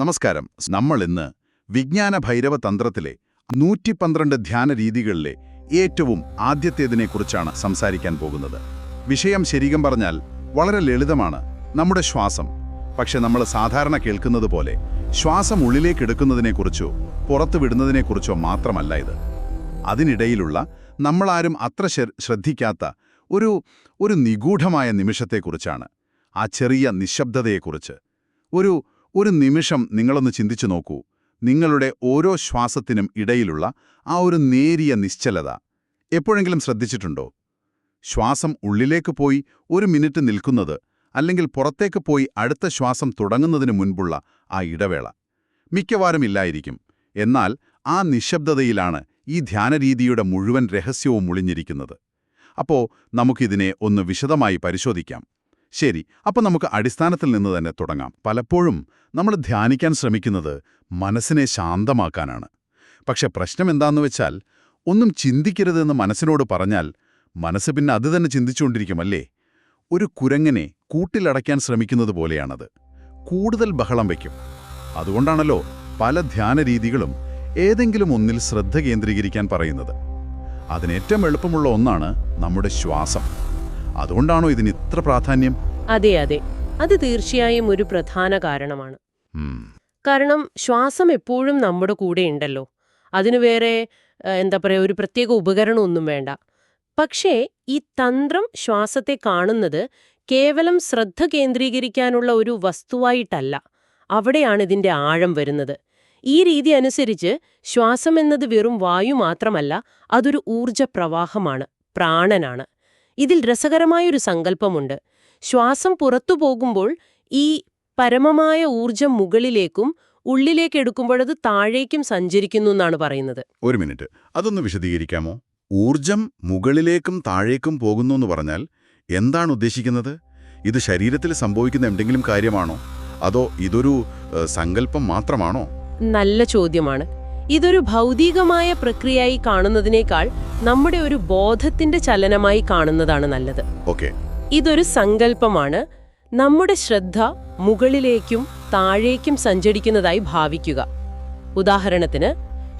നമസ്കാരം. നമ്മൾ ഇന്ന് വിജ്ഞാന ഭൈരവ തന്ത്രത്തിലെ നൂറ്റി പന്ത്രണ്ട് ധ്യാന രീതികളിലെ ഏറ്റവും ആദ്യത്തേതിനെക്കുറിച്ചാണ് സംസാരിക്കാൻ പോകുന്നത്. വിഷയം ശരിക്കും പറഞ്ഞാൽ വളരെ ലളിതമാണ്. നമ്മുടെ ശ്വാസം. പക്ഷെ നമ്മൾ സാധാരണ കേൾക്കുന്നത് പോലെ ശ്വാസം ഉള്ളിലേക്ക് എടുക്കുന്നതിനെക്കുറിച്ചോ പുറത്തു വിടുന്നതിനെക്കുറിച്ചോ മാത്രമല്ല ഇത്. അതിനിടയിലുള്ള നമ്മളാരും അത്ര ശ്രദ്ധിക്കാത്ത ഒരു ഒരു നിഗൂഢമായ നിമിഷത്തെക്കുറിച്ചാണ്. ആ ചെറിയ നിശബ്ദതയെക്കുറിച്ച്. ഒരു ഒരു നിമിഷം നിങ്ങളൊന്ന് ചിന്തിച്ചു നോക്കൂ. നിങ്ങളുടെ ഓരോ ശ്വാസത്തിനും ഇടയിലുള്ള ആ ഒരു നേരിയ നിശ്ചലത. എപ്പോഴെങ്കിലും ശ്രദ്ധിച്ചിട്ടുണ്ടോ? ശ്വാസം ഉള്ളിലേക്ക് പോയി ഒരു മിനിറ്റ് നിൽക്കുന്നത് അല്ലെങ്കിൽ പുറത്തേക്ക് പോയി അടുത്ത ശ്വാസം തുടങ്ങുന്നതിന് മുൻപുള്ള ആ ഇടവേള. മിക്കവാറും ഇല്ലായിരിക്കും. എന്നാൽ ആ നിശബ്ദതയിലാണ് ഈ ധ്യാനരീതിയുടെ മുഴുവൻ രഹസ്യവും ഒളിഞ്ഞിരിക്കുന്നത്. അപ്പോൾ നമുക്കിതിനെ ഒന്ന് വിശദമായി പരിശോധിക്കാം. ശരി അപ്പോൾ നമുക്ക് അടിസ്ഥാനത്തിൽ നിന്ന് തന്നെ തുടങ്ങാം. പലപ്പോഴും നമ്മൾ ധ്യാനിക്കാൻ ശ്രമിക്കുന്നത് മനസ്സിനെ ശാന്തമാക്കാനാണ്. പക്ഷെ പ്രശ്നം എന്താന്ന് വെച്ചാൽ ഒന്നും ചിന്തിക്കരുതെന്ന് മനസ്സിനോട് പറഞ്ഞാൽ മനസ്സ് പിന്നെ അത് തന്നെ ചിന്തിച്ചുകൊണ്ടിരിക്കുമല്ലേ ഒരു കുരങ്ങനെ കൂട്ടിലടയ്ക്കാൻ ശ്രമിക്കുന്നത് പോലെയാണത്. കൂടുതൽ ബഹളം വയ്ക്കും അതുകൊണ്ടാണല്ലോ പല ധ്യാന രീതികളും ഏതെങ്കിലും ഒന്നിൽ ശ്രദ്ധ കേന്ദ്രീകരിക്കാൻ പറയുന്നത്. അതിനേറ്റവും എളുപ്പമുള്ള ഒന്നാണ് നമ്മുടെ ശ്വാസം. അതുകൊണ്ടാണോ ഇതിന് ഇത്ര പ്രാധാന്യം? അതെ അതെ. അത് തീർച്ചയായും ഒരു പ്രധാന കാരണമാണ്. കാരണം ശ്വാസം എപ്പോഴും നമ്മുടെ കൂടെ ഉണ്ടല്ലോ. അതിനു വേറെ എന്താ പറയുക ഒരു പ്രത്യേക ഉപകരണമൊന്നും വേണ്ട. പക്ഷേ ഈ തന്ത്രം ശ്വാസത്തെ കാണുന്നത് കേവലം ശ്രദ്ധ കേന്ദ്രീകരിക്കാനുള്ള ഒരു വസ്തുവായിട്ടല്ല. അവിടെയാണ് ഇതിന്റെ ആഴം വരുന്നത്. ഈ രീതി അനുസരിച്ച് ശ്വാസം എന്നത് വെറും വായു മാത്രമല്ല അതൊരു ഊർജ പ്രവാഹമാണ് പ്രാണനാണ്. ഇതിൽ രസകരമായൊരു സങ്കല്പമുണ്ട് ശ്വാസം പുറത്തു പോകുമ്പോൾ ഈ പരമമായ ഊർജം മുകളിലേക്കും ഉള്ളിലേക്ക് എടുക്കുമ്പോഴത് താഴേക്കും സഞ്ചരിക്കുന്നു എന്നാണ് പറയുന്നത്. ഒരു മിനിറ്റ്. അതൊന്ന് വിശദീകരിക്കാമോ? ഊർജം മുകളിലേക്കും താഴേക്കും പോകുന്നു എന്ന് പറഞ്ഞാൽ എന്താണ് ഉദ്ദേശിക്കുന്നത്? ഇത് ശരീരത്തിൽ സംഭവിക്കുന്ന എന്തെങ്കിലും കാര്യമാണോ? അതോ ഇതൊരു സങ്കല്പം മാത്രമാണോ? നല്ല ചോദ്യമാണ്. ഇതൊരു ഭൗതികമായ പ്രക്രിയയായി കാണുന്നതിനേക്കാൾ നമ്മുടെ ഒരു ബോധത്തിന്റെ ചലനമായി കാണുന്നതാണ് നല്ലത്. ഓക്കെ. ഇതൊരു സങ്കല്പമാണ്. നമ്മുടെ ശ്രദ്ധ മുകളിലേക്കും താഴേക്കും സഞ്ചരിക്കുന്നതായി ഭാവിക്കുക. ഉദാഹരണത്തിന്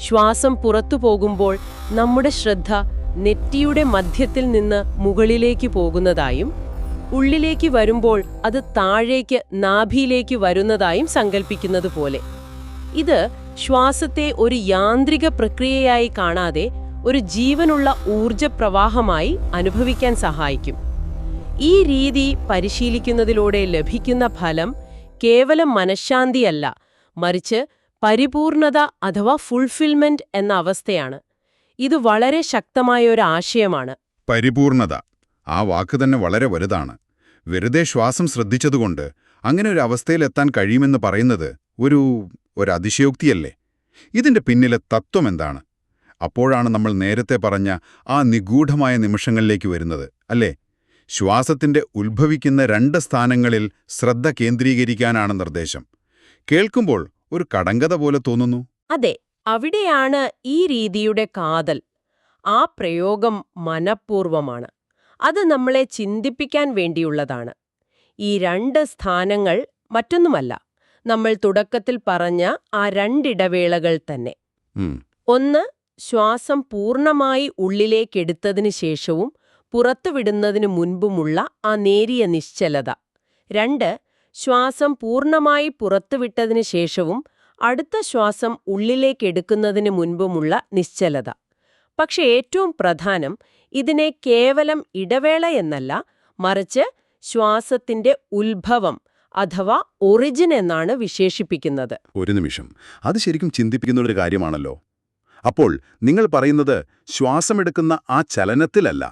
ശ്വാസം പുറത്തു പോകുമ്പോൾ നമ്മുടെ ശ്രദ്ധ നെറ്റിയുടെ മധ്യത്തിൽ നിന്ന് മുകളിലേക്ക് പോകുന്നതായും ഉള്ളിലേക്ക് വരുമ്പോൾ അത് താഴേക്ക് നാഭിയിലേക്ക് വരുന്നതായും സങ്കല്പിക്കുന്നത് പോലെ ഇത് ശ്വാസത്തെ ഒരു യാന്ത്രിക പ്രക്രിയയായി കാണാതെ ഒരു ജീവനുള്ള ഊർജപ്രവാഹമായി അനുഭവിക്കാൻ സഹായിക്കും. ഈ രീതി പരിശീലിക്കുന്നതിലൂടെ ലഭിക്കുന്ന ഫലം കേവലം മനഃശാന്തിയല്ല മറിച്ച് പരിപൂർണത അഥവാ ഫുൾഫിൽമെന്റ് എന്ന അവസ്ഥയാണ്. ഇത് വളരെ ശക്തമായ ഒരു ആശയമാണ്. പരിപൂർണത ആ വാക്ക് തന്നെ വളരെ വലുതാണ്. വെറുതെ ശ്വാസം ശ്രദ്ധിച്ചതുകൊണ്ട് അങ്ങനെ ഒരു അവസ്ഥയിലെത്താൻ കഴിയുമെന്ന് പറയുന്നത് ഒരു ഒരു അതിശയോക്തിയല്ലേ ഇതിന്റെ പിന്നിലെ തത്വം എന്താണ്? അപ്പോഴാണ് നമ്മൾ നേരത്തെ പറഞ്ഞ ആ നിഗൂഢമായ നിമിഷങ്ങളിലേക്ക് വരുന്നത് അല്ലേ? ശ്വാസത്തിന്റെ ഉത്ഭവിക്കുന്ന രണ്ട് സ്ഥാനങ്ങളിൽ ശ്രദ്ധ കേന്ദ്രീകരിക്കാനാണ് നിർദ്ദേശം. കേൾക്കുമ്പോൾ ഒരു കടങ്കഥ പോലെ തോന്നുന്നു. അതെ അവിടെയാണ് ഈ രീതിയുടെ കാതൽ. ആ പ്രയോഗം മനഃപൂർവമാണ് അത് നമ്മളെ ചിന്തിപ്പിക്കാൻ വേണ്ടിയുള്ളതാണ്. ഈ രണ്ട് സ്ഥാനങ്ങൾ മറ്റൊന്നുമല്ല. നമ്മൾ തുടക്കത്തിൽ പറഞ്ഞ ആ രണ്ടിടവേളകൾ തന്നെ. ഒന്ന് ശ്വാസം പൂർണമായി ഉള്ളിലേക്കെടുത്തതിന് ശേഷവും പുറത്തുവിടുന്നതിനു മുൻപുമുള്ള ആ നേരിയ നിശ്ചലത. രണ്ട് ശ്വാസം പൂർണമായി പുറത്തുവിട്ടതിന് ശേഷവും അടുത്ത ശ്വാസം ഉള്ളിലേക്കെടുക്കുന്നതിന് മുൻപുമുള്ള നിശ്ചലത. പക്ഷെ ഏറ്റവും പ്രധാനം ഇതിനെ കേവലം ഇടവേള എന്നല്ല മറിച്ച് ശ്വാസത്തിന്റെ ഉത്ഭവം അഥവാ ഒറിജിൻ എന്നാണ് വിശേഷിപ്പിക്കുന്നത്. ഒരു നിമിഷം. അത് ശരിക്കും ചിന്തിപ്പിക്കുന്ന ഒരു കാര്യമാണല്ലോ. അപ്പോൾ നിങ്ങൾ പറയുന്നത് ശ്വാസമെടുക്കുന്ന ആ ചലനത്തിലല്ല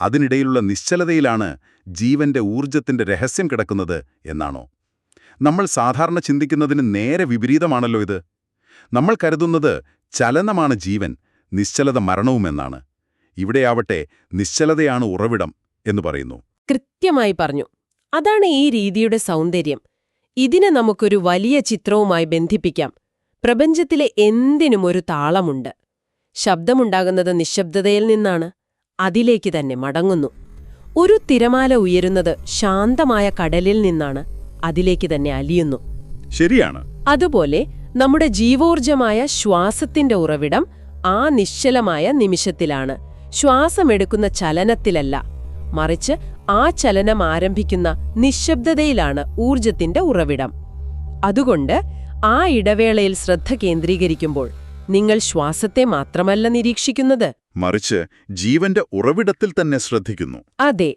അതിനിടയിലുള്ള നിശ്ചലതയിലാണ് ജീവന്റെ ഊർജത്തിന്റെ രഹസ്യം കിടക്കുന്നത് എന്നാണോ? നമ്മൾ സാധാരണ ചിന്തിക്കുന്നതിന് നേരെ വിപരീതമാണല്ലോ ഇത്. നമ്മൾ കരുതുന്നത് ചലനമാണ് ജീവൻ നിശ്ചലത മരണവുമെന്നാണ് ഇവിടെയാവട്ടെ നിശ്ചലതയാണ് ഉറവിടം എന്ന് പറയുന്നു. കൃത്യമായി പറഞ്ഞു. അതാണ് ഈ രീതിയുടെ സൗന്ദര്യം. ഇതിനെ നമുക്കൊരു വലിയ ചിത്രവുമായി ബന്ധിപ്പിക്കാം. പ്രപഞ്ചത്തിലെ എന്തിനും ഒരു താളമുണ്ട്. ശബ്ദമുണ്ടാകുന്നത് നിശബ്ദതയിൽ നിന്നാണ്. അതിലേക്ക് തന്നെ മടങ്ങുന്നു. ഒരു തിരമാല ഉയരുന്നത് ശാന്തമായ കടലിൽ നിന്നാണ്. അതിലേക്ക് തന്നെ അലിയുന്നു. ശരിയാണ്. അതുപോലെ നമ്മുടെ ജീവോർജമായ ശ്വാസത്തിന്റെ ഉറവിടം ആ നിശ്ചലമായ നിമിഷത്തിലാണ്. ശ്വാസമെടുക്കുന്ന ചലനത്തിലല്ല. മറിച്ച് ആ ചലനം ആരംഭിക്കുന്ന നിശബ്ദതയിലാണ് ഊർജത്തിന്റെ ഉറവിടം. അതുകൊണ്ട് ആ ഇടവേളയിൽ ശ്രദ്ധ കേന്ദ്രീകരിക്കുമ്പോൾ നിങ്ങൾ ശ്വാസത്തെ മാത്രമല്ല നിരീക്ഷിക്കുന്നത്. മറിച്ച് ജീവന്റെ ഉറവിടത്തിൽ തന്നെ ശ്രദ്ധിക്കുന്നു. അതെ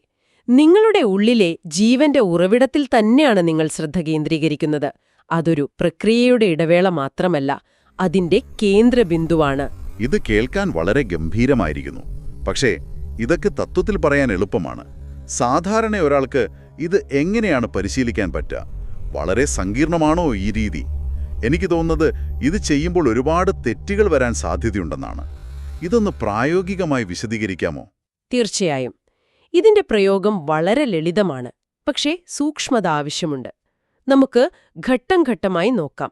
നിങ്ങളുടെ ഉള്ളിലെ ജീവന്റെ ഉറവിടത്തിൽ തന്നെയാണ് നിങ്ങൾ ശ്രദ്ധ കേന്ദ്രീകരിക്കുന്നത്. അതൊരു പ്രക്രിയയുടെ ഇടവേള മാത്രമല്ല അതിന്റെ കേന്ദ്രബിന്ദുവാണ്. ഇത് കേൾക്കാൻ വളരെ ഗംഭീരമായിരിക്കുന്നു. പക്ഷേ ഇതൊക്കെ തത്വത്തിൽ പറയാൻ എളുപ്പമാണ്. സാധാരണ ഒരാൾക്ക് ഇത് എങ്ങനെയാണ് പരിശീലിക്കാൻ പറ്റുക? വളരെ സങ്കീർണമാണോ ഈ രീതി? എനിക്ക് തോന്നുന്നത് ഇത് ചെയ്യുമ്പോൾ ഒരുപാട് തെറ്റുകൾ വരാൻ സാധ്യതയുണ്ടെന്നാണ്. ഇതൊന്ന് പ്രായോഗികമായി വിശദീകരിക്കാമോ? തീർച്ചയായും. ഇതിന്റെ പ്രയോഗം വളരെ ലളിതമാണ്. പക്ഷേ സൂക്ഷ്മത ആവശ്യമുണ്ട്. നമുക്ക് ഘട്ടം ഘട്ടമായി നോക്കാം.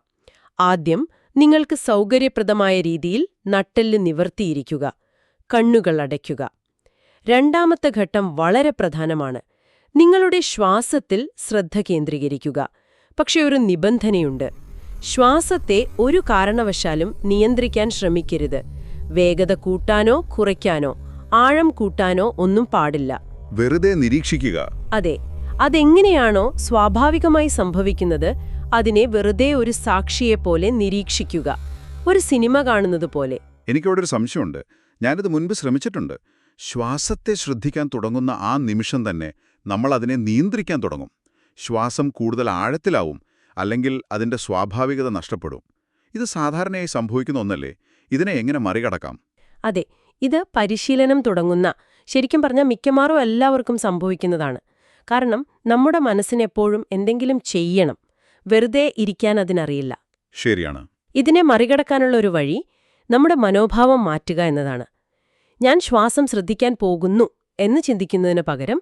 ആദ്യം നിങ്ങൾക്ക് സൗകര്യപ്രദമായ രീതിയിൽ നട്ടെല്ല് നിവർത്തിയിരിക്കുക. കണ്ണുകൾ അടയ്ക്കുക. രണ്ടാമത്തെ ഘട്ടം വളരെ പ്രധാനമാണ്. നിങ്ങളുടെ ശ്വാസത്തിൽ ശ്രദ്ധ കേന്ദ്രീകരിക്കുക. പക്ഷെ ഒരു നിബന്ധനയുണ്ട്. ശ്വാസത്തെ ഒരു കാരണവശാലും നിയന്ത്രിക്കാൻ ശ്രമിക്കരുത്. വേഗത കൂട്ടാനോ കുറയ്ക്കാനോ ആഴം കൂട്ടാനോ ഒന്നും പാടില്ല. വെറുതെ നിരീക്ഷിക്കുക. അതെ അതെങ്ങനെയാണോ സ്വാഭാവികമായി സംഭവിക്കുന്നത് അതിനെ വെറുതെ ഒരു സാക്ഷിയെപ്പോലെ നിരീക്ഷിക്കുക. ഒരു സിനിമ കാണുന്നത് പോലെ. എനിക്കവിടെ ഒരു സംശയമുണ്ട്. ഞാനിത് മുൻപ് ശ്രമിച്ചിട്ടുണ്ട്. ശ്വാസത്തെ ശ്രദ്ധിക്കാൻ തുടങ്ങുന്ന ആ നിമിഷം തന്നെ നമ്മൾ അതിനെ നിയന്ത്രിക്കാൻ തുടങ്ങും. ശ്വാസം കൂടുതൽ ആഴത്തിലാവും അല്ലെങ്കിൽ അതിന്റെ സ്വാഭാവികത നഷ്ടപ്പെടും. ഇത് സാധാരണയായി സംഭവിക്കുന്ന ഒന്നല്ലേ? ഇതിനെ എങ്ങനെ മറികടക്കാം? അതെ ഇത് പരിശീലനം തുടങ്ങുന്ന ശരിക്കും പറഞ്ഞാൽ മിക്കമാറും എല്ലാവർക്കും സംഭവിക്കുന്നതാണ്. കാരണം നമ്മുടെ മനസ്സിനെപ്പോഴും എന്തെങ്കിലും ചെയ്യണം. വെറുതെ ഇരിക്കാൻ അതിനറിയില്ല. ശരിയാണ്. ഇതിനെ മറികടക്കാനുള്ള ഒരു വഴി നമ്മുടെ മനോഭാവം മാറ്റുക എന്നതാണ്. ഞാൻ ശ്വാസം ശ്രദ്ധിക്കാൻ പോകുന്നു എന്ന് ചിന്തിക്കുന്നതിന് പകരം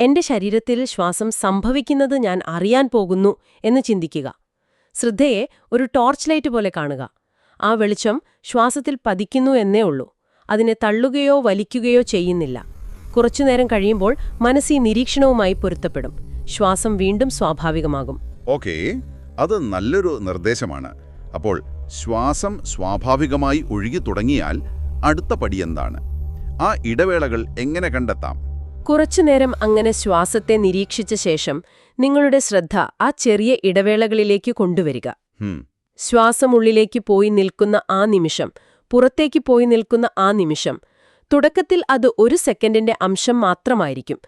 എന്റെ ശരീരത്തിൽ ശ്വാസം സംഭവിക്കുന്നത് ഞാൻ അറിയാൻ പോകുന്നു എന്ന് ചിന്തിക്കുക. ശ്രദ്ധയെ ഒരു ടോർച്ച് ലൈറ്റ് പോലെ കാണുക. ആ വെളിച്ചം ശ്വാസത്തിൽ പതിക്കുന്നു എന്നേ ഉള്ളൂ. അതിനെ തള്ളുകയോ വലിക്കുകയോ ചെയ്യുന്നില്ല. കുറച്ചുനേരം കഴിയുമ്പോൾ മനസ്സ് ഈ നിരീക്ഷണവുമായി പൊരുത്തപ്പെടും. ശ്വാസം വീണ്ടും സ്വാഭാവികമാകും. ഓക്കേ. അത് നല്ലൊരു നിർദ്ദേശമാണ്. അപ്പോൾ ശ്വാസം സ്വാഭാവികമായി ഒഴുകി തുടങ്ങിയാൽ അടുത്ത പടി എന്താണ്? ആ ഇടവേളകൾ എങ്ങനെ കണ്ടെത്താം? കുറച്ചുനേരം അങ്ങനെ ശ്വാസത്തെ നിരീക്ഷിച്ച ശേഷം നിങ്ങളുടെ ശ്രദ്ധ ആ ചെറിയ ഇടവേളകളിലേക്ക് കൊണ്ടുവരിക. ശ്വാസമുള്ളിലേക്ക് ശ്വാസം ഉള്ളിലേക്ക് പോയി നിൽക്കുന്ന ആ നിമിഷം പുറത്തേക്ക് പോയി നിൽക്കുന്ന ആ നിമിഷം തുടക്കത്തിൽ അത് ഒരു സെക്കൻഡിന്റെ അംശം മാത്രമായിരിക്കും.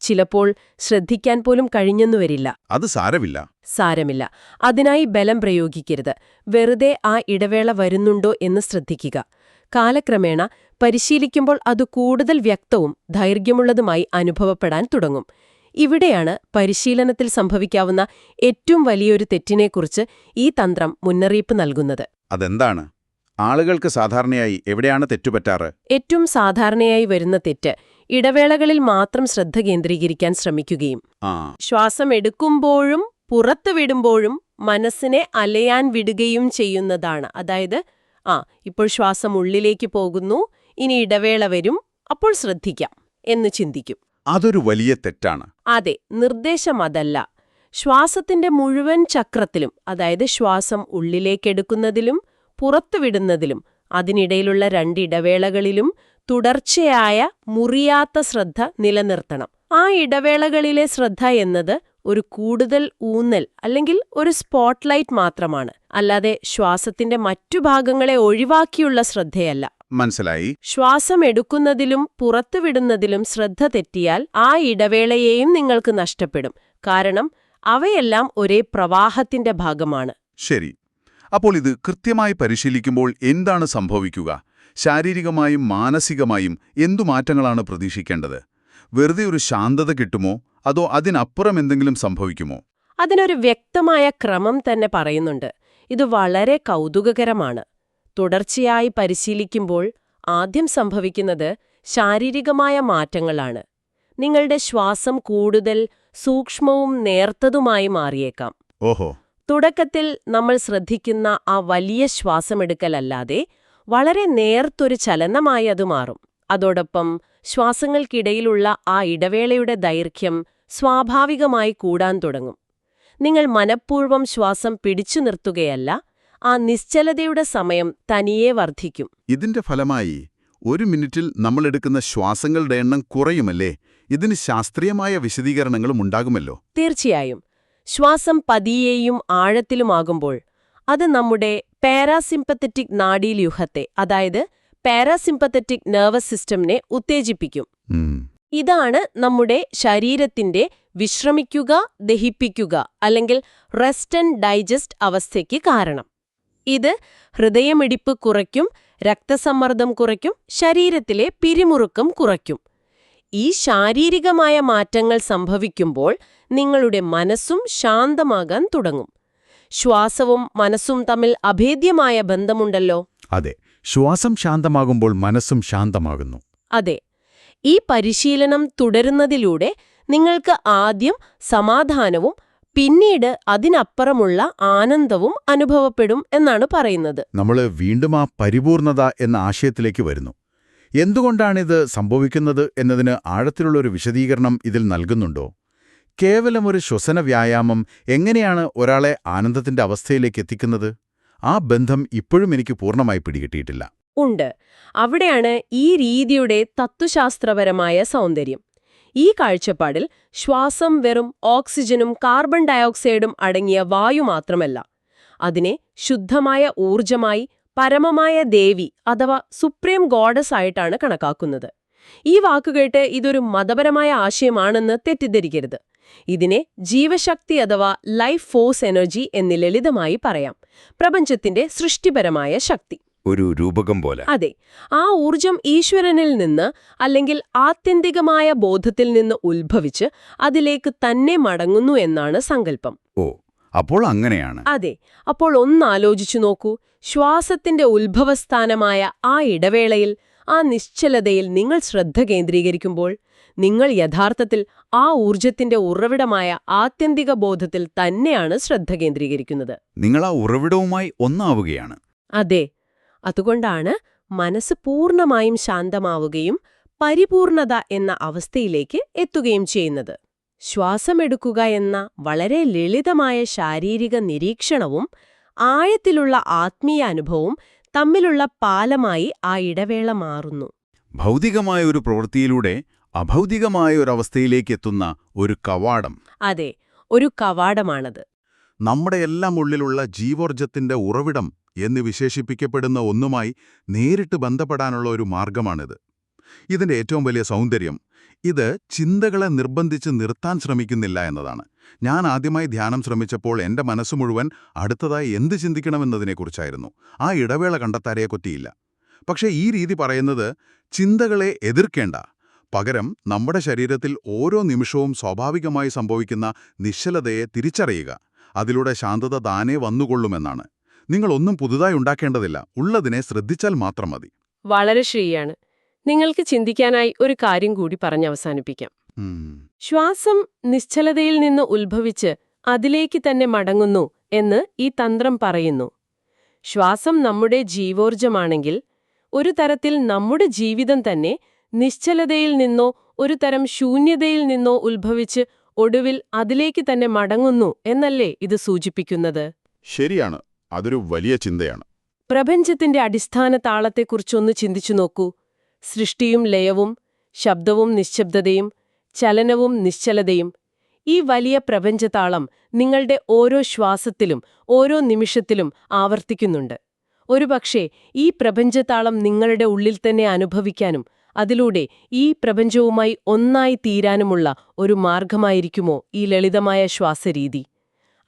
ചിലപ്പോൾ ശ്രദ്ധിക്കാൻ പോലും കഴിഞ്ഞെന്നു വരില്ല. അത് സാരമില്ല. സാരമില്ല. അതിനായി ബലം പ്രയോഗിക്കരുത്. വെറുതെ ആ ഇടവേള വരുന്നുണ്ടോ എന്ന് ശ്രദ്ധിക്കുക. കാലക്രമേണ പരിശീലിക്കുമ്പോൾ അത് കൂടുതൽ വ്യക്തവും ദൈർഘ്യമുള്ളതുമായി അനുഭവപ്പെടാൻ തുടങ്ങും. ഇവിടെയാണ് പരിശീലനത്തിൽ സംഭവിക്കാവുന്ന ഏറ്റവും വലിയൊരു തെറ്റിനെക്കുറിച്ച് ഈ തന്ത്രം മുന്നറിയിപ്പ് നൽകുന്നത്. അതെന്താണ്? ആളുകൾക്ക് സാധാരണയായി എവിടെയാണ് തെറ്റുപറ്റാറ്? ഏറ്റവും സാധാരണയായി വരുന്ന തെറ്റ് ഇടവേളകളിൽ മാത്രം ശ്രദ്ധ കേന്ദ്രീകരിക്കാൻ ശ്രമിക്കുകയും ശ്വാസം എടുക്കുമ്പോഴും പുറത്തു വിടുമ്പോഴും മനസ്സിനെ അലയാൻ വിടുകയും ചെയ്യുന്നതാണ്. അതായത് ആ ഇപ്പോൾ ശ്വാസം ഉള്ളിലേക്ക് പോകുന്നു ഇനി ഇടവേള വരും അപ്പോൾ ശ്രദ്ധിക്കാം എന്ന് ചിന്തിക്കും. അതൊരു വലിയ തെറ്റാണ്. അതെ നിർദ്ദേശം അതല്ല. ശ്വാസത്തിന്റെ മുഴുവൻ ചക്രത്തിലും അതായത് ശ്വാസം ഉള്ളിലേക്കെടുക്കുന്നതിലും പുറത്തുവിടുന്നതിലും അതിനിടയിലുള്ള രണ്ടിടവേളകളിലും തുടർച്ചയായ മുറിയാത്ത ശ്രദ്ധ നിലനിർത്തണം. ആ ഇടവേളകളിലെ ശ്രദ്ധ എന്നത് ഒരു കൂടുതൽ ഊന്നൽ അല്ലെങ്കിൽ ഒരു സ്പോട്ട്ലൈറ്റ് മാത്രമാണ്. അല്ലാതെ ശ്വാസത്തിന്റെ മറ്റു ഭാഗങ്ങളെ ഒഴിവാക്കിയുള്ള ശ്രദ്ധയല്ല. മനസ്സിലായി. ശ്വാസം എടുക്കുന്നതിലും പുറത്തുവിടുന്നതിലും ശ്രദ്ധ തെറ്റിയാൽ ആ ഇടവേളയെയും നിങ്ങൾക്ക് നഷ്ടപ്പെടും. കാരണം അവയെല്ലാം ഒരേ പ്രവാഹത്തിന്റെ ഭാഗമാണ്. ശരി. അപ്പോൾ ഇത് കൃത്യമായി പരിശീലിക്കുമ്പോൾ എന്താണ് സംഭവിക്കുക? ശാരീരികമായും മാനസികമായും എന്തു മാറ്റങ്ങളാണ് പ്രതീക്ഷിക്കേണ്ടത്? വെറുതെ ഒരു ശാന്തത കിട്ടുമോ? അതോ അതിനപ്പുറം എന്തെങ്കിലും സംഭവിക്കുമോ? അതിനൊരു വ്യക്തമായ ക്രമം തന്നെ പറയുന്നുണ്ട്. ഇത് വളരെ കൗതുകകരമാണ്. തുടർച്ചയായി പരിശീലിക്കുമ്പോൾ ആദ്യം സംഭവിക്കുന്നത് ശാരീരികമായ മാറ്റങ്ങളാണ്. നിങ്ങളുടെ ശ്വാസം കൂടുതൽ സൂക്ഷ്മവും നേർത്തതുമായി മാറിയേക്കാം. ഓഹോ. തുടക്കത്തിൽ നമ്മൾ ശ്രദ്ധിക്കുന്ന ആ വലിയ ശ്വാസമെടുക്കലല്ലാതെ വളരെ നേർത്തൊരു ചലനമായി അത് മാറും. അതോടൊപ്പം ശ്വാസങ്ങൾക്കിടയിലുള്ള ആ ഇടവേളയുടെ ദൈർഘ്യം സ്വാഭാവികമായി കൂടാൻ തുടങ്ങും. നിങ്ങൾ മനഃപൂർവം ശ്വാസം പിടിച്ചു നിർത്തുകയല്ല ആ നിശ്ചലതയുടെ സമയം തനിയെ വർദ്ധിക്കും. ഇതിന്റെ ഫലമായി ഒരു മിനിറ്റിൽ നമ്മളെടുക്കുന്ന ശ്വാസങ്ങളുടെ എണ്ണം കുറയുമല്ലേ? ഇതിന് ശാസ്ത്രീയമായ വിശദീകരണങ്ങളും ഉണ്ടാകുമല്ലോ. തീർച്ചയായും. ശ്വാസം പതിയെയും ആഴത്തിലുമാകുമ്പോൾ അത് നമ്മുടെ പാരാസിമ്പത്തറ്റിക് നാഡീവ്യൂഹത്തെ അതായത് പാരാസിമ്പത്തറ്റിക് നെർവസ് സിസ്റ്റമിനെ ഉത്തേജിപ്പിക്കും. ഇതാണ് നമ്മുടെ ശരീരത്തിന്റെ വിശ്രമിക്കുക ദഹിപ്പിക്കുക അല്ലെങ്കിൽ റെസ്റ്റ് ആൻഡ് ഡൈജസ്റ്റ് അവസ്ഥയ്ക്ക് കാരണം. ഇത് ഹൃദയമിടിപ്പ് കുറയ്ക്കും രക്തസമ്മർദ്ദം കുറയ്ക്കും ശരീരത്തിലെ പിരിമുറുക്കം കുറയ്ക്കും. ഈ ശാരീരികമായ മാറ്റങ്ങൾ സംഭവിക്കുമ്പോൾ നിങ്ങളുടെ മനസ്സും ശാന്തമാകാൻ തുടങ്ങും. ശ്വാസവും മനസ്സും തമ്മിൽ അഭേദ്യമായ ബന്ധമുണ്ടല്ലോ? അതെ. ശ്വാസം ശാന്തമാകുമ്പോൾ മനസ്സും ശാന്തമാകുന്നു. അതെ. ഈ പരിശീലനം തുടരുന്നതിലൂടെ നിങ്ങൾക്ക് ആദ്യം സമാധാനവും പിന്നീട് അതിനപ്പുറമുള്ള ആനന്ദവും അനുഭവപ്പെടും എന്നാണ് പറയുന്നത്. നമ്മൾ വീണ്ടും ആ പരിപൂർണത എന്ന ആശയത്തിലേക്ക് വരുന്നു. എന്തുകൊണ്ടാണിത് സംഭവിക്കുന്നത് എന്നതിന് ആഴത്തിലുള്ള ഒരു വിശദീകരണം ഇതിൽ നൽകുന്നുണ്ടോ? കേവലം ഒരു ശ്വസന വ്യായാമം എങ്ങനെയാണ് ഒരാളെ ആനന്ദത്തിന്റെ അവസ്ഥയിലേക്ക് എത്തിക്കുന്നത്? ആ ബന്ധം ഇപ്പോഴും എനിക്ക് പൂർണമായി പിടികിട്ടിയിട്ടില്ല. ഉണ്ട്. അവിടെയാണ് ഈ രീതിയുടെ തത്വശാസ്ത്രപരമായ സൗന്ദര്യം. ഈ കാഴ്ചപ്പാടിൽ ശ്വാസം വെറും ഓക്സിജനും കാർബൺ ഡയോക്സൈഡും അടങ്ങിയ വായു മാത്രമല്ല. അതിനെ ശുദ്ധമായ ഊർജമായി പരമമായ ദേവി അഥവാ സുപ്രീം ഗോഡസ് ആയിട്ടാണ് കണക്കാക്കുന്നത്. ഈ വാക്കുകേട്ട് ഇതൊരു മതപരമായ ആശയമാണെന്ന് തെറ്റിദ്ധരിക്കരുത്. ഇതിനെ ജീവശക്തി അഥവാ ലൈഫ് ഫോഴ്സ് എനർജി എന്ന് ലളിതമായി പറയാം. പ്രപഞ്ചത്തിന്റെ സൃഷ്ടിപരമായ ശക്തി. ഒരു രൂപകം പോലെ. അതെ ആ ഊർജം ഈശ്വരനിൽ നിന്ന് അല്ലെങ്കിൽ ആത്യന്തികമായ ബോധത്തിൽ നിന്ന് ഉത്ഭവിച്ച് അതിലേക്ക് തന്നെ മടങ്ങുന്നു എന്നാണ് സങ്കല്പം. ഓ അപ്പോൾ അങ്ങനെയാണ്. അതെ അപ്പോൾ ഒന്നാലോചിച്ചു നോക്കൂ. ശ്വാസത്തിന്റെ ഉത്ഭവസ്ഥാനമായ ആ ഇടവേളയിൽ ആ നിശ്ചലതയിൽ നിങ്ങൾ ശ്രദ്ധ കേന്ദ്രീകരിക്കുമ്പോൾ നിങ്ങൾ യഥാർത്ഥത്തിൽ ആ ഊർജത്തിന്റെ ഉറവിടമായ ആത്യന്തിക ബോധത്തിൽ തന്നെയാണ് ശ്രദ്ധ കേന്ദ്രീകരിക്കുന്നത്. നിങ്ങൾ ആ ഉറവിടവുമായി ഒന്നാവുകയാണ്. അതെ അതുകൊണ്ടാണ് മനസ്സ് പൂർണമായും ശാന്തമാവുകയും പരിപൂർണത എന്ന അവസ്ഥയിലേക്ക് എത്തുകയും ചെയ്യുന്നത്. ശ്വാസമെടുക്കുക എന്ന വളരെ ലളിതമായ ശാരീരിക നിരീക്ഷണവും ആഴത്തിലുള്ള ആത്മീയ അനുഭവവും തമ്മിലുള്ള പാലമായി ആ ഇടവേള മാറുന്നു. ഭൗതികമായ ഒരു പ്രവൃത്തിയിലൂടെ അഭൗതികമായ ഒരു അവസ്ഥയിലേക്ക് എത്തുന്ന ഒരു കവാടം. അതെ ഒരു കവാടമാണത്. നമ്മുടെ എല്ലാം ഉള്ളിലുള്ള ജീവോർജത്തിന്റെ ഉറവിടം എന്ന് വിശേഷിപ്പിക്കപ്പെടുന്ന ഒന്നുമായി നേരിട്ട് ബന്ധപ്പെടാനുള്ള ഒരു മാർഗമാണിത്. ഇതിന്റെ ഏറ്റവും വലിയ സൗന്ദര്യം ഇത് ചിന്തകളെ നിർബന്ധിച്ച് നിർത്താൻ ശ്രമിക്കുന്നില്ല എന്നതാണ്. ഞാൻ ആദ്യമായി ധ്യാനം ശ്രമിച്ചപ്പോൾ എന്റെ മനസ്സ് മുഴുവൻ അടുത്തതായി എന്ത് ചിന്തിക്കണമെന്നതിനെക്കുറിച്ചായിരുന്നു. ആ ഇടവേള കണ്ടെത്താരയെ കൊറ്റിയില്ല പക്ഷേ ഈ രീതി പറയുന്നത് ചിന്തകളെ എതിർക്കേണ്ട. പകരം നമ്മുടെ ശരീരത്തിൽ ഓരോ നിമിഷവും സ്വാഭാവികമായി സംഭവിക്കുന്ന നിശ്ചലതയെ തിരിച്ചറിയുക. അതിലൂടെ ശാന്തത താനേ വന്നുകൊള്ളുമെന്നാണ്. നിങ്ങളൊന്നും പുതുതായി ഉണ്ടാക്കേണ്ടതില്ല. ഉള്ളതിനെ ശ്രദ്ധിച്ചാൽ മാത്രം മതി. വളരെ ശരിയാണ്. നിങ്ങൾക്ക് ചിന്തിക്കാനായി ഒരു കാര്യം കൂടി പറഞ്ഞവസാനിപ്പിക്കാം അവസാനിപ്പിക്കാം. ശ്വാസം നിശ്ചലതയിൽ നിന്ന് ഉത്ഭവിച്ച് അതിലേക്ക് തന്നെ മടങ്ങുന്നു എന്ന് ഈ തന്ത്രം പറയുന്നു. ശ്വാസം നമ്മുടെ ജീവോർജമാണെങ്കിൽ ഒരു തരത്തിൽ നമ്മുടെ ജീവിതം തന്നെ നിശ്ചലതയിൽ നിന്നോ ഒരു തരം ശൂന്യതയിൽ നിന്നോ ഉത്ഭവിച്ച് ഒടുവിൽ അതിലേക്ക് തന്നെ മടങ്ങുന്നു എന്നല്ലേ ഇത് സൂചിപ്പിക്കുന്നത്? ശരിയാണ്. അതൊരു വലിയ ചിന്തയാണ്. പ്രപഞ്ചത്തിന്റെ അടിസ്ഥാന താളത്തെക്കുറിച്ചൊന്ന് ചിന്തിച്ചു നോക്കൂ. സൃഷ്ടിയും ലയവും ശബ്ദവും നിശ്ശബ്ദതയും ചലനവും നിശ്ചലതയും. ഈ വലിയ പ്രപഞ്ചതാളം നിങ്ങളുടെ ഓരോ ശ്വാസത്തിലും ഓരോ നിമിഷത്തിലും ആവർത്തിക്കുന്നുണ്ട്. ഒരുപക്ഷേ ഈ പ്രപഞ്ചതാളം നിങ്ങളുടെ ഉള്ളിൽ തന്നെ അനുഭവിക്കാനും അതിലൂടെ ഈ പ്രപഞ്ചവുമായി ഒന്നായി തീരാനുമുള്ള ഒരു മാർഗമായിരിക്കുമോ ഈ ലളിതമായ ശ്വാസരീതി?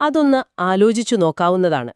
അതൊന്ന് ആലോചിച്ചു നോക്കാവുന്നതാണ്.